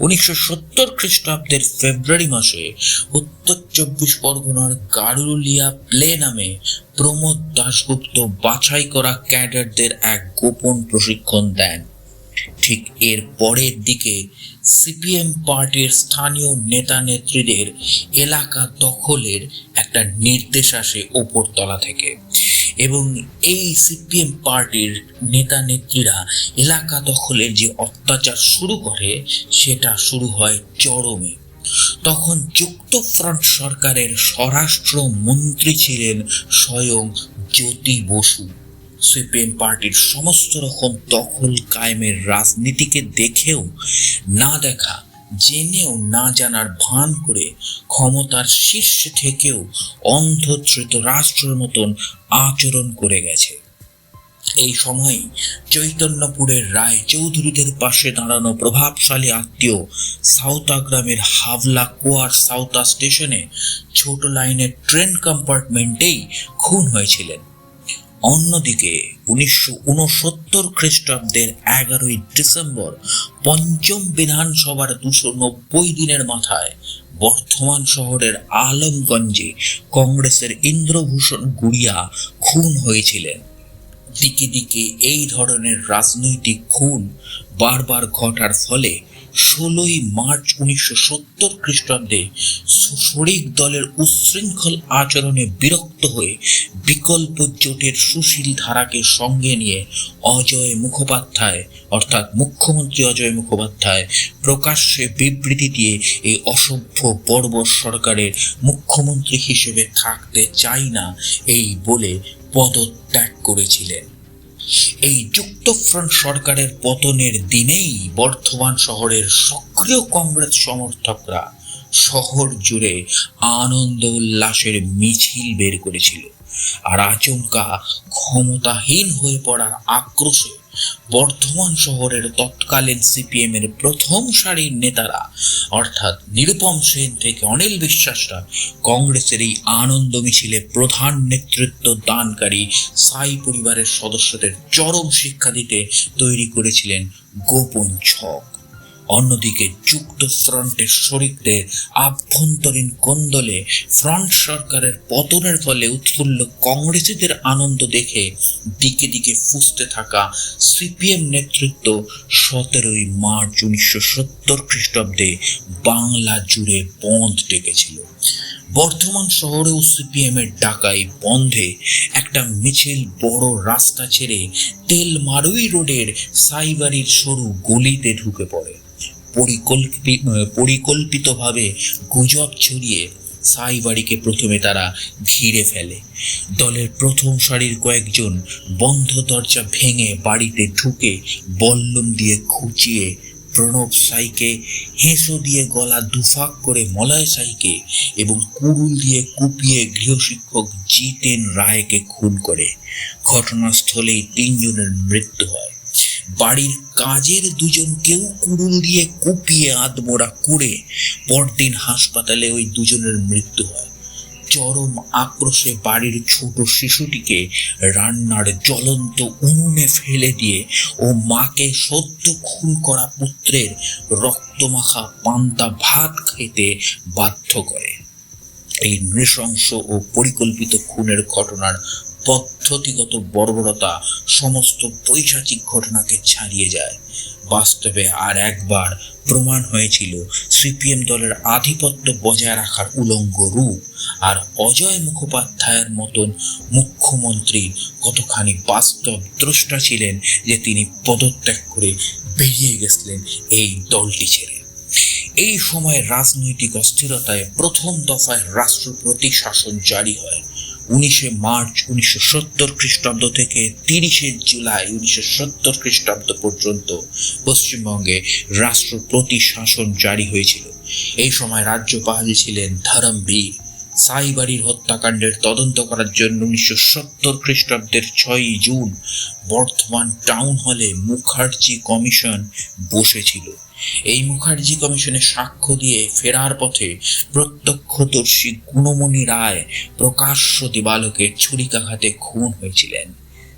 উনিশশো সত্তর খ্রিস্টাব্দের ফেব্রুয়ারি মাসে উত্তর চব্বিশ পরগনার গারুলিয়া প্লে নামে প্রমোদ দাশগুপ্ত বাছাই করা ক্যাডারদের এক গোপন প্রশিক্ষণ দেন। ঠিক এর পরের দিকে সিপিএম পার্টির স্থানীয় নেতা নেত্রীদের এলাকা দখলের একটা নির্দেশ আসে ওপরতলা থেকে। এবং এই সিপিএম পার্টির নেতা নেত্রীরা এলাকা দখলের যে অত্যাচার শুরু করে, সেটা শুরু হয় চরমে। তখন যুক্তফ্রন্ট সরকারের স্বরাষ্ট্র মন্ত্রী ছিলেন স্বয়ং জ্যোতি বসু। সিপিএম পার্টির সমস্ত রকম দখল কায়েমের রাজনীতিকে দেখেও না দেখা জেনেও না জানার ভান করে ক্ষমতার শীর্ষে থেকেও অন্ধধৃত রাষ্ট্রের মতন আচরণ করে গেছে। এই সময়ে চৈতন্যপুরের রায় চৌধুরীদের পাশে দাঁড়ানো প্রভাবশালী আত্মীয় সাউতা গ্রামের হাবলা কোয়ার সাউতা স্টেশনে ছোট লাইনের ট্রেন কম্পার্টমেন্টেই খুন হয়েছিলেন। অন্যদিকে উনিশশো উনসত্তর খ্রিস্টাব্দের এগারোই ডিসেম্বর পঞ্চম বিধানসভার দুশো নব্বই দিনের মাথায় বর্ধমান শহরের আলমগঞ্জে কংগ্রেসের ইন্দ্রভূষণ গুড়িয়া খুন হয়েছিলেন। দিকে দিকে এই ধরনের রাজনৈতিক খুন বারবার ঘটার ফলে ষোলোই মার্চ উনিশশো সত্তর খ্রিস্টাব্দে শরিক দলের উচ্ছৃঙ্খল আচরণে বিরক্ত হয়ে বিকল্প জোটের সুশীল ধারাকে সঙ্গে নিয়ে অজয় মুখোপাধ্যায়, অর্থাৎ মুখ্যমন্ত্রী অজয় মুখোপাধ্যায়, প্রকাশ্যে বিবৃতি দিয়ে এই অসভ্য বর্বর সরকারের মুখ্যমন্ত্রী হিসেবে থাকতে চাই না, এই বলে পদত্যাগ করেছিলেন। এই যুক্তফ্রন্ট সরকারের পতনের দিনেই বর্ধমান শহরের সক্রিয় কংগ্রেস সমর্থকরা শহর জুড়ে আনন্দ উল্লাসের মিছিল বের করেছিল। আর আচমকা ক্ষমতাহীন হয়ে পড়ার আক্রোশে বর্ধমান শহরের তৎকালীন সিপিএম এর প্রথম সারির নেতারা, অর্থাৎ নিরুপম সেন থেকে অনিল বিশ্বাসরা, কংগ্রেসের এই আনন্দ মিছিলে প্রধান নেতৃত্ব দানকারী সাই পরিবারের সদস্যদের চরম শিক্ষা দিতে তৈরি করেছিলেন গোপন ছক। অন্যদিকে যুক্ত ফ্রন্টের শরিকদের আভ্যন্তরীণ কোন্দলে ফ্রন্ট সরকারের পতনের ফলে উৎফুল্ল কংগ্রেসীদের আনন্দ দেখে দিকে দিকে ফুসতে থাকা সিপিএম নেতৃত্ব সতেরোই মার্চ উনিশশো সত্তর খ্রিস্টাব্দে বাংলা জুড়ে বন্ধ ডেকেছিল। বর্ধমান শহরেও সিপিএম এর ডাকাই বন্ধে একটা মিছিল বড় রাস্তা ছেড়ে তেলমারুই রোডের সাইবাড়ির সরু গলিতে ঢুকে পড়ে। পরিকল্পিত পরিকল্পিতভাবে গুজব ছড়িয়ে সাইবাড়িকে প্রথমে তারা ঘিরে ফেলে। দলের প্রথম সারির কয়েকজন বন্ধ দরজা ভেঙে বাড়িতে ঢুকে বল্লম দিয়ে খুঁচিয়ে প্রণব সাইকে হেঁসো দিয়ে গলা দুফাক করে মলয় সাইকে এবং কুড়ুল দিয়ে কুপিয়ে গৃহশিক্ষক জিতেন রায়কে খুন করে। ঘটনাস্থলেই তিনজনের মৃত্যু হয়। বাড়ির কাজের দুজনকেও কুড়ুল দিয়ে কুপিয়ে আধমোড়া করে পরদিন হাসপাতালে ওই দুজনের মৃত্যু হয়। চরম আক্রোশে বাড়ির ছোট শিশুটিকে রান্নার জ্বলন্ত উনুনে ফেলে দিয়ে ও মাকে সদ্য খুন করা পুত্রের রক্তমাখা পান্তা ভাত খেতে বাধ্য করে। এই নৃশংস ও পরিকল্পিত খুনের ঘটনার পদ্ধতিগত বর্বরতা সমস্ত পৈশাচিক ঘটনাকে ছাড়িয়ে যায়। বাস্তবে আর একবার প্রমাণ হয়েছিল সিপিএম দলের আধিপত্য বজায় রাখার উলঙ্গ রূপ আর অজয় মুখোপাধ্যায়ের মতন মুখ্যমন্ত্রী কতখানি বাস্তব দ্রষ্টা ছিলেন যে তিনি পদত্যাগ করে বেরিয়ে গেছিলেন এই দলটি ছেড়ে। এই সময় রাজনৈতিক অস্থিরতায় প্রথম দফায় রাষ্ট্রপতি শাসন জারি হয়। উনিশে মার্চ উনিশশো সত্তর খ্রিস্টাব্দ থেকে তিরিশে জুলাই উনিশশো সত্তর খ্রিস্টাব্দ পর্যন্ত পশ্চিমবঙ্গে রাষ্ট্রপতি শাসন জারি হয়েছিল। এই সময় রাজ্যপাল ছিলেন ধরমবীর। সাইবাড়ির হত্যাকাণ্ডের তদন্ত করার জন্য উনিশশো সত্তর খ্রিস্টাব্দের ছয়ই জুন বর্ধমান টাউন হলে মুখার্জি কমিশন বসেছিল। এই মুখার্জি কমিশনে সাক্ষ্য দিয়ে ফেরার পথে প্রত্যক্ষদর্শী গুণমণি রায় প্রকাশ্য দিবালোকের ছুরিকাঘাতে খুন হয়েছিলেন।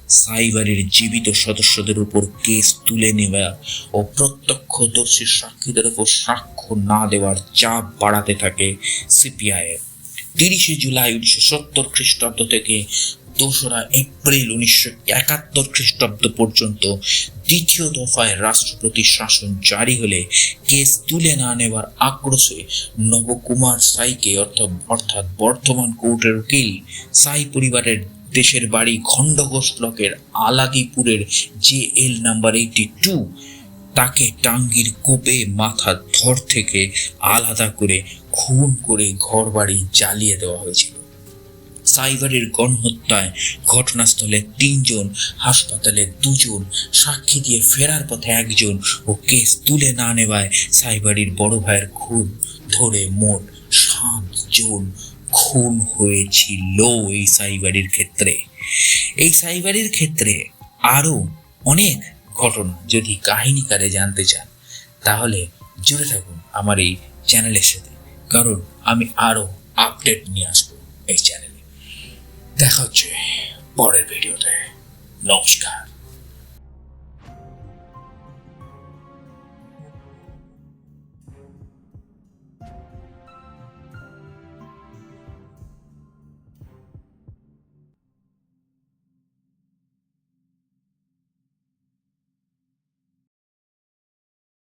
সাইবারের জীবিত সদস্যদের উপর কেস তুলে নেওয়া ও প্রত্যক্ষদর্শী সাক্ষীদের উপর সাক্ষ্য না দেওয়ার চাপ বাড়াতে থাকে সিপিআইএম। তিরিশে জুলাই উনিশশো সত্তর খ্রিস্টাব্দ থেকে দোসরা এপ্রিল উনিশশো একাত্তর খ্রিস্টাব্দ পর্যন্ত দ্বিতীয় দফায় রাষ্ট্রপতি শাসন জারি হলে কেস তুলে না নেওয়ার আক্রোশে নবকুমার সাইকে অর্থাৎ অর্থাৎ বর্তমান কোর্টের উকিল সাই পরিবারের দেশের বাড়ি খণ্ডঘোষ ব্লকের আলাদিপুরের J L number eighty two তাকে টাঙ্গির কোপে মাথার ধর থেকে আলাদা করে খুন করে ঘরবাড়ি জ্বালিয়ে দেওয়া হয়েছিল। সাইবারের গণহত্যায় ঘটনাস্থলে তিনজন, হাসপাতালে দুজন, সাক্ষী দিয়ে ফেরার পথে একজন ও কেস তুলে না নেওয়ায় সাইবারির বড় ভাইয়ের খুন ধরে মোট সাতজন খুন হয়েছিল এই সাইবারির ক্ষেত্রে। এই সাইবারির ক্ষেত্রে আরও অনেক ঘটনা। যদি কাহিনীকারে জানতে চান, তাহলে জুড়ে থাকুন আমার এই চ্যানেলের সাথে। কারণ আমি আরও আপডেট নিয়ে আসব এই চ্যানেলে। দেখা হচ্ছে পরের ভিডিওতে। নমস্কার।